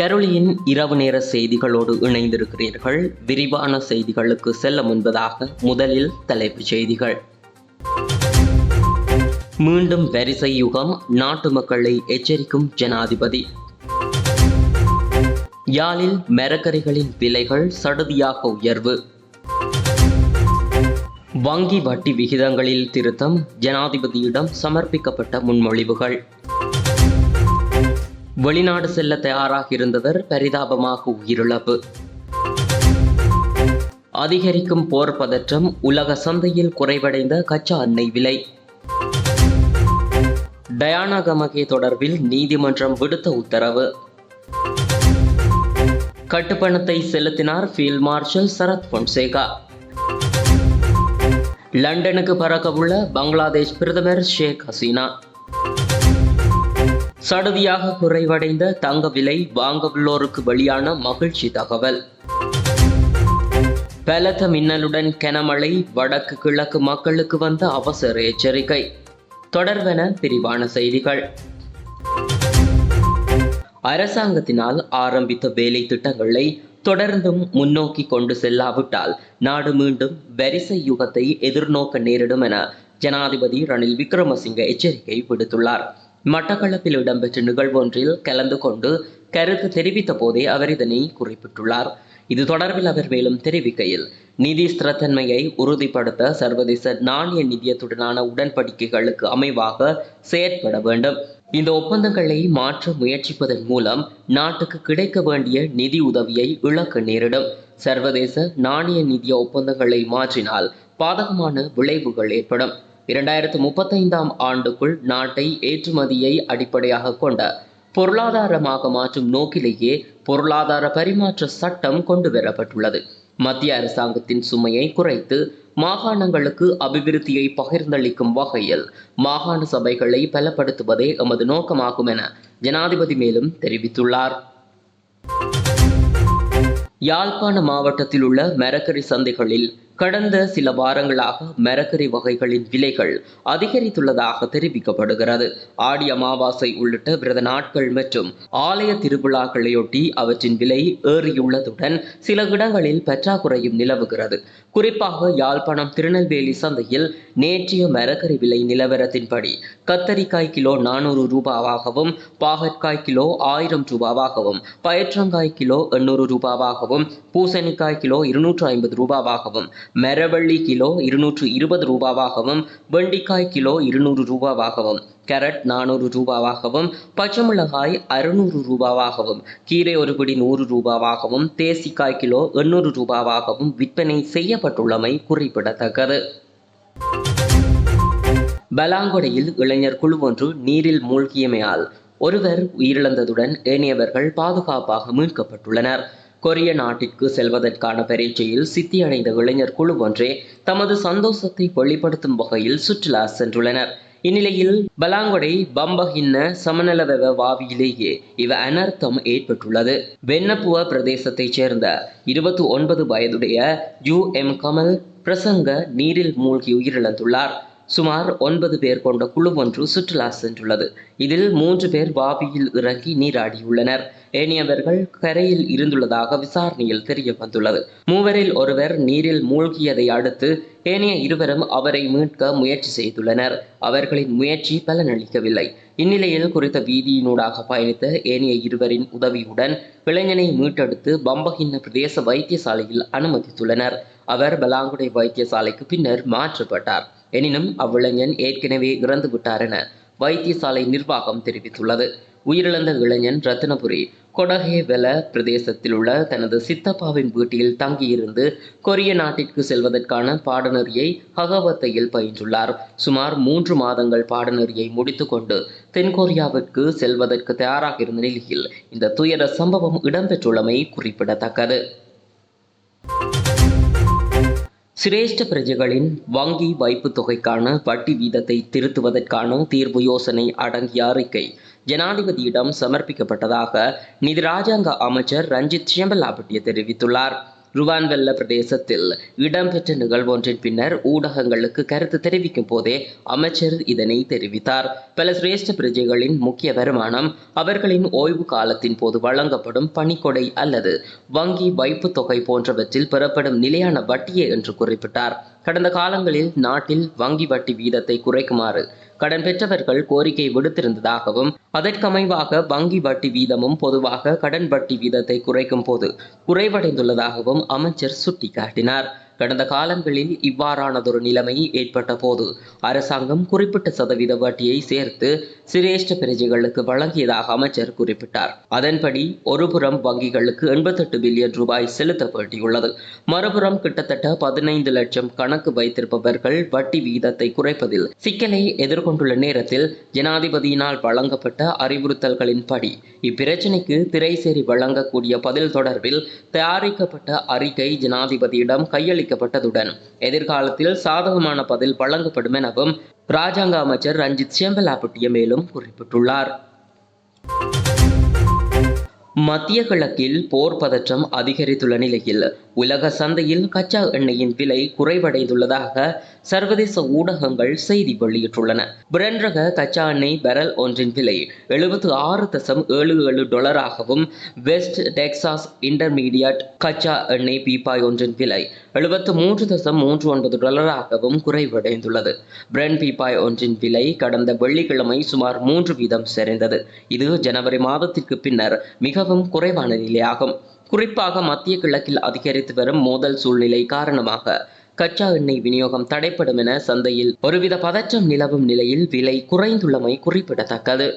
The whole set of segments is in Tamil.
கரோலியின் இரவு நேர செய்திகளோடு இணைந்திருக்கிறீர்கள். விரிவான செய்திகளுக்கு செல்ல முன்பதாக முதலில் தலைப்புச் செய்திகள். மீண்டும் வரிசை யுகம் நாட்டு மக்களை எச்சரிக்கும் ஜனாதிபதி. யாழில் மரக்கறிகளின் விலைகள் சடுதியாக உயர்வு. வங்கி வட்டி விகிதங்களில் திருத்தம் ஜனாதிபதியிடம் சமர்ப்பிக்கப்பட்ட முன்மொழிவுகள். வெளிநாடு செல்ல தயாராக இருந்தவர் பரிதாபமாக உயிரிழப்பு. அதிகரிக்கும் போர் பதற்றம் உலக சந்தையில் குறைவடைந்த கச்சா எண்ணெய் விலை. டயானா கமகே தொடர்பில் நீதிமன்றம் விடுத்த உத்தரவு. கட்டுப்பணத்தை செலுத்தினார் ஃபீல்ட் மார்ஷல் சரத் பொன்சேகா. லண்டனுக்கு பறக்கவுள்ள பங்களாதேஷ் பிரதமர் ஷேக் ஹசீனா. சடுதியாக குறைவடைந்த தங்க விலை வாங்கவுள்ளோருக்கு வெளியான மகிழ்ச்சி தகவல். பலத்த மின்னலுடன் கனமழை வடக்கு கிழக்கு மக்களுக்கு வந்த அவசர எச்சரிக்கை. தொடர்வென விரிவான செய்திகள். அரசாங்கத்தினால் ஆரம்பித்த வேலை திட்டங்களை தொடர்ந்தும் முன்னோக்கி கொண்டு செல்லாவிட்டால் நாடு மீண்டும் வரிசை யுகத்தை எதிர்நோக்க நேரிடும் என ஜனாதிபதி ரணில் விக்ரமசிங்க எச்சரிக்கை விடுத்துள்ளார். மட்டக்களப்பில் இடம்பெற்ற நிகழ்வொன்றில் கலந்து கொண்டு கருத்து தெரிவித்த போதே அவர் இதனை குறிப்பிட்டுள்ளார். இது தொடர்பில் அவர் மேலும் தெரிவிக்கையில் நிதி ஸ்திரத்தன்மையை உறுதிப்படுத்த சர்வதேச நாணய நிதியத்துடனான உடன்படிக்கைகளுக்கு அமைவாக செயற்பட வேண்டும். இந்த ஒப்பந்தங்களை மாற்ற முயற்சிப்பதன் மூலம் நாட்டுக்கு கிடைக்க வேண்டிய நிதி உதவியை இழக்க நேரிடும். சர்வதேச நாணய நிதிய ஒப்பந்தங்களை மாற்றினால் பாதகமான விளைவுகள் ஏற்படும். இரண்டாயிரத்து முப்பத்தைந்தாம் ஆண்டுக்குள் நாட்டை ஏற்றுமதியை அடிப்படையாக கொண்ட பொருளாதாரமாக மாற்றும் நோக்கிலேயே பொருளாதார பரிமாற்ற சட்டம் கொண்டு வரப்பட்டுள்ளது. மத்திய அரசாங்கத்தின் சுமையை குறைத்து மாகாணங்களுக்கு அபிவிருத்தியை பகிர்ந்தளிக்கும் வகையில் மாகாண சபைகளை பலப்படுத்துவதே எமது நோக்கமாகும் என ஜனாதிபதி மேலும் தெரிவித்துள்ளார். யாழ்ப்பாண மாவட்டத்தில் உள்ள மரக்கறி சந்தைகளில் கடந்த சில வாரங்களாக மரக்கறி வகைகளின் விலைகள் அதிகரித்துள்ளதாக தெரிவிக்கப்படுகிறது. ஆடி அமாவாசை உள்ளிட்ட விரத நாட்கள் மற்றும் ஆலய திருவிழாக்களையொட்டி அவற்றின் விலை ஏறியுள்ளதுடன் சில இடங்களில் பற்றாக்குறையும் நிலவுகிறது. குறிப்பாக யாழ்ப்பாணம் திருநெல்வேலி சந்தையில் நேற்றைய மரக்கறி விலை நிலவரத்தின்படி கத்தரிக்காய் கிலோ நானூறு ரூபாவாகவும் பாகற்காய் கிலோ ஆயிரம் ரூபாவாகவும் பயற்றங்காய் கிலோ எண்ணூறு ரூபாவாகவும் பூசணிக்காய் கிலோ இருநூற்று ஐம்பது ரூபாவாகவும் மரவள்ளி கிலோ இருநூற்று இருபது ரூபாவாகவும் வெண்டிக்காய் கிலோ இருநூறு ரூபாவாகவும் கேரட் நானூறு ரூபாவாகவும் பச்சை மிளகாய் அறுநூறு ரூபாவாகவும் கீரை ஒரு பிடி நூறு ரூபாவாகவும் தேசிக்காய் கிலோ எண்ணூறு ரூபாவாகவும் விற்பனை செய்யப்பட்டுள்ளமை குறிப்பிடத்தக்கது. பலாங்கொடையில் இளைஞர் குழு ஒன்று நீரில் மூழ்கியமையால் ஒருவர் உயிரிழந்ததுடன் ஏனையவர்கள் பாதுகாப்பாக மீட்கப்பட்டுள்ளனர். கொரிய நாட்டிற்கு செல்வதற்கான பரீட்சையில் சித்தியடைந்த இளைஞர் குழு ஒன்றே தமது சந்தோஷத்தை வெளிப்படுத்தும் வகையில் சுற்றுலா சென்றுள்ளனர். இந்நிலையில் பலாங்கொடை பம்பகின்ன சமநலவெவ வாவியிலேயே இவ அனர்த்தம் ஏற்பட்டுள்ளது. வெண்ணப்புவ பிரதேசத்தைச் சேர்ந்த இருபத்தி ஒன்பது வயதுடைய யு எம் கமல் பிரசங்க நீரில் மூழ்கி உயிரிழந்துள்ளார். சுமார் ஒன்பது பேர் கொண்ட குழு ஒன்று சுற்றுலா சென்றுள்ளது. இதில் மூன்று பேர் வாவியில் இறங்கி நீராடியுள்ளனர். ஏனையவர்கள் கரையில் இருந்துள்ளதாக விசாரணையில் தெரிய வந்துள்ளது மூவரில் ஒருவர் நீரில் மூழ்கியதை அடுத்து ஏனைய இருவரும் அவரை மீட்க முயற்சி செய்துள்ளனர். அவர்களின் முயற்சி பலனளிக்கவில்லை. இந்நிலையில் குறித்த வீதியினூடாக பயணித்த ஏனைய இருவரின் உதவியுடன் இளைஞனை மீட்டெடுத்து பம்பகின்ன பிரதேச வைத்தியசாலையில் அனுமதித்துள்ளனர். அவர் பலாங்குடை வைத்தியசாலைக்கு பின்னர் மாற்றப்பட்டார். எனினும் அவ்விளைஞன் ஏற்கனவே இறந்து விட்டார் என வைத்தியசாலை நிர்வாகம் தெரிவித்துள்ளது. உயிரிழந்த இளைஞன் ரத்தினபுரி கொடகே வெல பிரதேசத்தில் உள்ள தனது சித்தப்பாவின் வீட்டில் தங்கியிருந்து கொரிய நாட்டிற்கு செல்வதற்கான பாடநெறியை ஹகவத்தையில் பயின்றுள்ளார். சுமார் மூன்று மாதங்கள் பாடநெறியை முடித்துக்கொண்டு தென்கொரியாவிற்கு செல்வதற்கு தயாராக இருந்த நிலையில் இந்த துயர சம்பவம் இடம்பெற்றுள்ளமை குறிப்பிடத்தக்கது. சிரேஷ்ட பிரஜைகளின் வங்கி வைப்பு தொகைக்கான வட்டி வீதத்தை திருத்துவதற்கான தீர்வு யோசனை அடங்கிய அறிக்கை ஜனாதிபதியிடம் சமர்ப்பிக்கப்பட்டதாக நிதி ராஜாங்க அமைச்சர் ரஞ்சித் சியம்பலாபட்டிய தெரிவித்துள்ளார். ருவான்வெல்ல பிரதேசத்தில் இடம்பெற்ற நிகழ்வொன்றின் பின்னர் ஊடகங்களுக்கு கருத்து தெரிவிக்கும் போதே அமைச்சர் இதனை தெரிவித்தார். பல சிரேஷ்ட பிரஜைகளின் முக்கிய வருமானம் அவர்களின் ஓய்வு காலத்தின் போது வழங்கப்படும் பணிக்கொடை அல்லது வங்கி வைப்பு தொகை போன்றவற்றில் பெறப்படும் நிலையான வட்டியே என்று குறிப்பிட்டார். கடந்த காலங்களில் நாட்டில் வங்கி வட்டி வீதத்தை குறைக்குமாறு கடன் பெற்றவர்கள் கோரிக்கை விடுத்திருந்ததாகவும் அதற்கமைவாக வங்கி வட்டி வீதமும் பொதுவாக கடன் வட்டி வீதத்தை குறைக்கும் போது குறைவடைந்துள்ளதாகவும் அமைச்சர் சுட்டிக்காட்டினார். கடந்த காலங்களில் இவ்வாறானதொரு நிலைமை ஏற்பட்ட போது அரசாங்கம் குறிப்பிட்ட சதவீத வட்டியை சேர்த்து சிரேஷ்ட பிரஜைகளுக்கு வழங்கியதாக அமைச்சர் குறிப்பிட்டார். அதன்படி ஒருபுறம் வங்கிகளுக்கு எண்பத்தெட்டு பில்லியன் ரூபாய் செலுத்த வேண்டியுள்ளது மறுபுறம் கிட்டத்தட்ட பதினைந்து லட்சம் கணக்கு வைத்திருப்பவர்கள் வட்டி விகிதத்தை குறைப்பதில் சிக்கலை எதிர்கொண்டுள்ள நேரத்தில் ஜனாதிபதியினால் வழங்கப்பட்ட அறிவுறுத்தல்களின்படி இப்பிரச்சினைக்கு திரைசேரி வழங்கக்கூடிய பதில் தொடர்பில் தயாரிக்கப்பட்ட அறிக்கை ஜனாதிபதியிடம் கையளிக்கப்பட்டதுடன் எதிர்காலத்தில் சாதகமான பதில் வழங்கப்படும் எனவும் ராஜாங்க அமைச்சர் ரஞ்சித் சேம்பலாப்பட்டிய மேலும் குறிப்பிட்டுள்ளார். மத்திய கிழக்கில் போர் பதற்றம் அதிகரித்துள்ள நிலையில் உலக சந்தையில் கச்சா எண்ணெயின் விலை குறைவடைந்துள்ளதாக சர்வதேச ஊடகங்கள் செய்தி வெளியிட்டுள்ளன. பிரெண்ட் ரக கச்சா எண்ணெய் பெரல் ஒன்றின் விலை எழுபத்து ஆறு தசம் ஏழு ஏழு டாலராகவும் வெஸ்ட் டெக்சாஸ் இன்டர்மீடியட் கச்சா எண்ணெய் பீப்பாய் ஒன்றின் விலை எழுபத்து மூன்று தசம் மூன்று ஒன்பது டாலராகவும் குறைவடைந்துள்ளது. பிரெண்ட் பீப்பாய் ஒன்றின் விலை கடந்த வெள்ளிக்கிழமை சுமார் மூன்று வீதம் சரிந்தது இது ஜனவரி மாதத்திற்கு பின்னர் மிக மிகவும் குறைவான நிலையாகும். குறிப்பாக மத்திய கிழக்கில் அதிகரித்து வரும் மோதல் சூழ்நிலை காரணமாக கச்சா எண்ணெய் விநியோகம் தடைப்படும் என சந்தையில் ஒருவித பதற்றம் நிலவும் நிலையில் விலை குறைந்துள்ளமை குறிப்பிடத்தக்கது.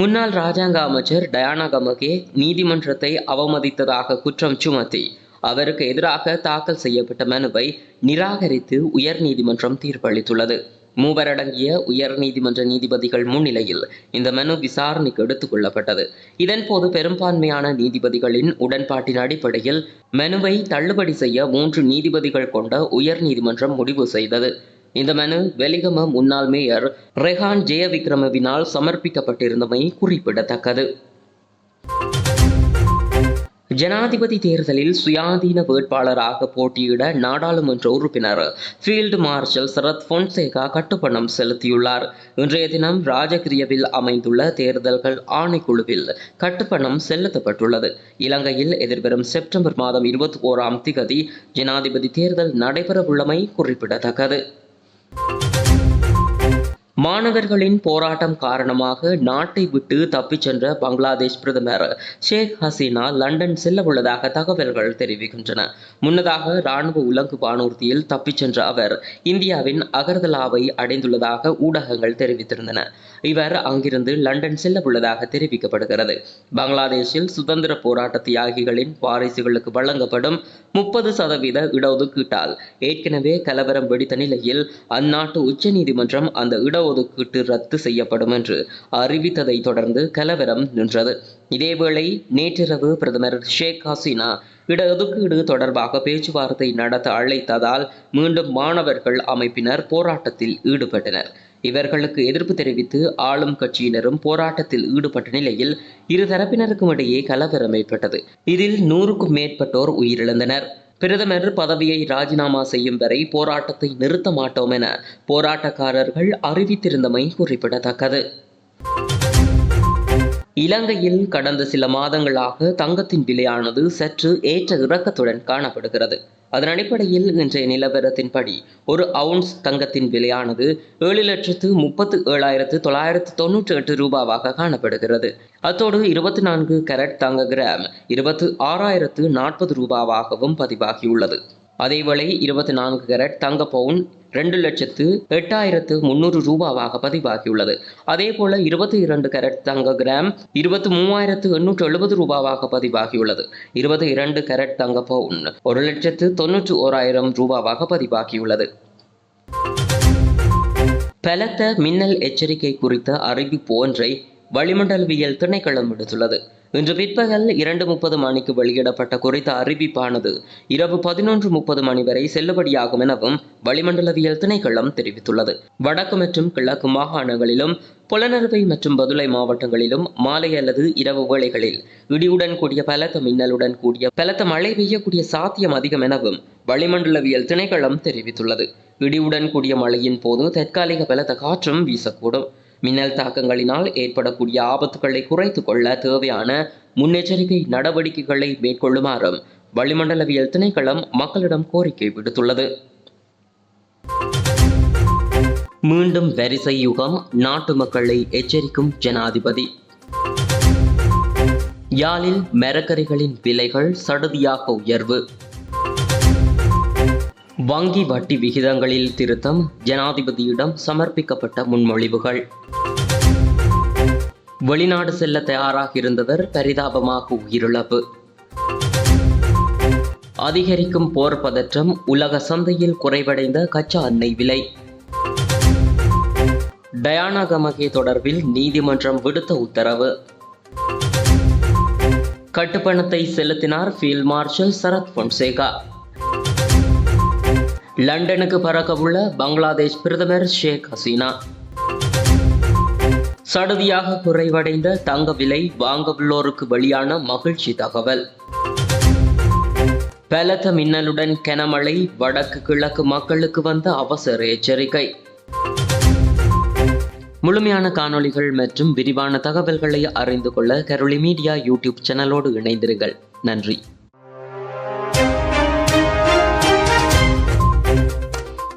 முன்னாள் ராஜாங்க அமைச்சர் டயானா கமகே நீதிமன்றத்தை அவமதித்ததாக குற்றம் சுமத்தி அவருக்கு எதிராக தாக்கல் செய்யப்பட்ட மனுவை நிராகரித்து உயர்நீதிமன்றம் தீர்ப்பளித்துள்ளது. மூவர் அடங்கிய உயர் நீதிமன்ற நீதிபதிகள் முன்னிலையில் இந்த மனு விசாரணைக்கு எடுத்துக் கொள்ளப்பட்டது. இதன்போது பெரும்பான்மையான நீதிபதிகளின் உடன்பாட்டின் அடிப்படையில் மனுவை தள்ளுபடி செய்ய மூன்று நீதிபதிகள் கொண்ட உயர் நீதிமன்றம் முடிவு செய்தது. இந்த மனு வெலிகம முன்னாள் மேயர் ரெஹான் ஜெயவிக்ரமவினால் சமர்ப்பிக்கப்பட்டிருந்தமை குறிப்பிடத்தக்கது. ஜனாதிபதி தேர்தலில் சுயாதீன வேட்பாளராக போட்டியிட நாடாளுமன்ற உறுப்பினர் ஃபீல்டு மார்ஷல் சரத் பொன்சேகா கட்டுப்பணம் செலுத்தியுள்ளார். இன்றைய தினம் ராஜகிரியவில் அமைந்துள்ள தேர்தல்கள் ஆணைக்குழுவில் கட்டுப்பணம் செலுத்தப்பட்டுள்ளது. இலங்கையில் எதிர்வரும் செப்டம்பர் மாதம் இருபத்தி ஓராம் திகதி ஜனாதிபதி தேர்தல் நடைபெறவுள்ளமை குறிப்பிடத்தக்கது. மாணவர்களின் போராட்டம் காரணமாக நாட்டை விட்டு தப்பிச் சென்ற பங்களாதேஷ் பிரதமர் ஷேக் ஹசீனா லண்டன் செல்ல உள்ளதாக தகவல்கள் தெரிவிக்கின்றன. முன்னதாக ராணுவ உலங்கு வானூர்தியில் தப்பிச் சென்ற அவர் இந்தியாவின் அகர்தலாவை அடைந்துள்ளதாக ஊடகங்கள் தெரிவித்திருந்தன. இவர் அங்கிருந்து லண்டன் செல்ல உள்ளதாக தெரிவிக்கப்படுகிறது. பங்களாதேஷில் சுதந்திர போராட்ட தியாகிகளின் வாரிசுகளுக்கு வழங்கப்படும் முப்பது சதவீத இடஒதுக்கீட்டால் ஏற்கனவே கலவரம் வெடித்த நிலையில் அந்நாட்டு உச்சநீதிமன்றம் அந்த இடஒதுக்கீட்டு ரத்து செய்யப்படும் என்று அறிவித்ததை தொடர்ந்து கலவரம் நின்றது. இதேவேளை நேற்றிரவு பிரதமர் ஷேக் ஹசீனா இடஒதுக்கீடு தொடர்பாக பேச்சுவார்த்தை நடத்த அழைத்ததால் மீண்டும் மாணவர்கள் அமைப்பினர் போராட்டத்தில் ஈடுபட்டனர். இவர்களுக்கு எதிர்ப்பு தெரிவித்து ஆளும் கட்சியினரும் போராட்டத்தில் ஈடுபட்ட நிலையில் இரு தரப்பினருக்கும் இடையே கலவரம் ஏற்பட்டது. இதில் நூறுக்கும் மேற்பட்டோர் உயிரிழந்தனர். பிரதமர் பதவியை ராஜினாமா செய்யும் வரை போராட்டத்தை நிறுத்த மாட்டோம் என போராட்டக்காரர்கள் அறிவித்திருந்தமை குறிப்பிடத்தக்கது. இலங்கையில் கடந்த சில மாதங்களாக தங்கத்தின் விலையானது சற்று ஏற்ற இறக்கத்துடன் காணப்படுகிறது. அதன் அடிப்படையில் இன்றைய நிலவரத்தின்படி ஒரு அவுன்ஸ் தங்கத்தின் விலையானது ஏழு லட்சத்து முப்பத்து ஏழாயிரத்து தொள்ளாயிரத்து தொன்னூற்றி எட்டு ரூபாவாக காணப்படுகிறது. அத்தோடு இருபத்தி நான்கு கரட் தங்க கிராம் இருபத்து ஆறாயிரத்து நாற்பது ரூபாவாகவும் பதிவாகியுள்ளது. அதேவேளை இருபத்தி நான்கு கரட் தங்க பவுன் ரெண்டு லட்சத்து எட்டாயிரத்து முன்னூறு ரூபாவாக பதிவாகியுள்ளது. அதே போல இருபத்தி இரண்டு கேரட் தங்க கிராம் இருபத்தி மூவாயிரத்து எண்ணூற்று எழுபது ரூபாவாக பதிவாகியுள்ளது. இருபத்தி இரண்டு கேரட் தங்க பவுன் ஒரு லட்சத்து தொன்னூற்று ஓராயிரம் ரூபாவாக பதிவாகியுள்ளது. பலத்த மின்னல் எச்சரிக்கை குறித்த அறிவிப்பு ஒன்றை வளிமண்டலவியல் திணைக்களம் விடுத்துள்ளது. இன்று பிற்பகல் இரண்டு முப்பது மணிக்கு வெளியிடப்பட்ட குறித்த அறிவிப்பானது இரவு பதினொன்று முப்பது மணி வரை செல்லுபடியாகும் எனவும் வளிமண்டலவியல் திணைக்களம் தெரிவித்துள்ளது. வடக்கு மற்றும் கிழக்கு மாகாணங்களிலும் புலனறுவை மற்றும் பதுளை மாவட்டங்களிலும் மாலை அல்லது இரவு வேளைகளில் இடியுடன் கூடிய பலத்த மின்னலுடன் கூடிய பலத்த மழை பெய்யக்கூடிய சாத்தியம் அதிகம் எனவும் வளிமண்டலவியல் திணைக்களம் தெரிவித்துள்ளது. இடியுடன் கூடிய மழையின் போது தற்காலிக பலத்த காற்றும் வீசக்கூடும். மின்னல் தாக்கங்களினால் ஏற்படக்கூடிய ஆபத்துகளை குறைத்து கொள்ள தேவையான முன்னெச்சரிக்கை நடவடிக்கைகளை மேற்கொள்ளுமாறும் வளிமண்டலவியல் திணைக்களம் மக்களிடம் கோரிக்கை விடுத்துள்ளது. மீண்டும் வரிசை யுகம் நாட்டு மக்களை எச்சரிக்கும் ஜனாதிபதி. யாழில் மரக்கறிகளின் விலைகள் சடுதியாக உயர்வு. வங்கி வட்டி விகிதங்களில் திருத்தம் ஜனாதிபதியிடம் சமர்ப்பிக்கப்பட்ட முன்மொழிவுகள். வெளிநாடு செல்ல தயாராக இருந்தவர் பரிதாபமாக உயிரிழப்பு. அதிகரிக்கும் போர் பதற்றம் உலக சந்தையில் குறைவடைந்த கச்சா எண்ணெய் விலை. டயானா கமகே தொடர்பில் நீதிமன்றம் விடுத்த உத்தரவு. கட்டுப்பணத்தை செலுத்தினார் ஃபீல்ட் மார்ஷல் சரத் பொன்சேகா. லண்டனுக்கு பறக்கவுள்ள பங்களாதேஷ் பிரதமர் ஷேக் ஹசீனா. சடுதியாக குறைவடைந்த தங்க விலை வாங்கவுள்ளோருக்கு வெளியான மகிழ்ச்சி தகவல். பலத்த மின்னலுடன் கனமழை வடக்கு கிழக்கு மக்களுக்கு வந்த அவசர எச்சரிக்கை. முழுமையான காணொளிகள் மற்றும் விரிவான தகவல்களை அறிந்து கொள்ள கரோலி மீடியா யூடியூப் சேனலோடு இணைந்திருங்கள். நன்றி.